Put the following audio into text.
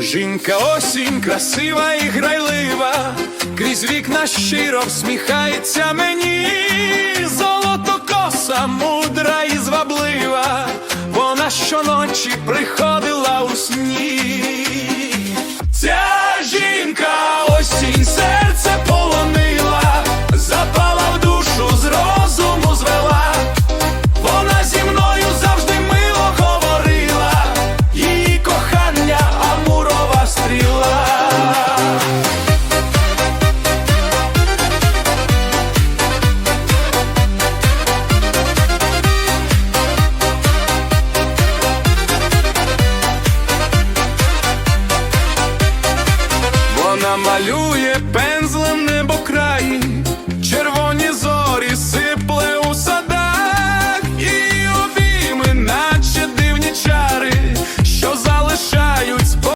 Жінка осінь красива і грайлива, крізь вікна щиро всміхається мені, золото коса, мудра і зваблива, вона щоночі приходила Вона малює пензлем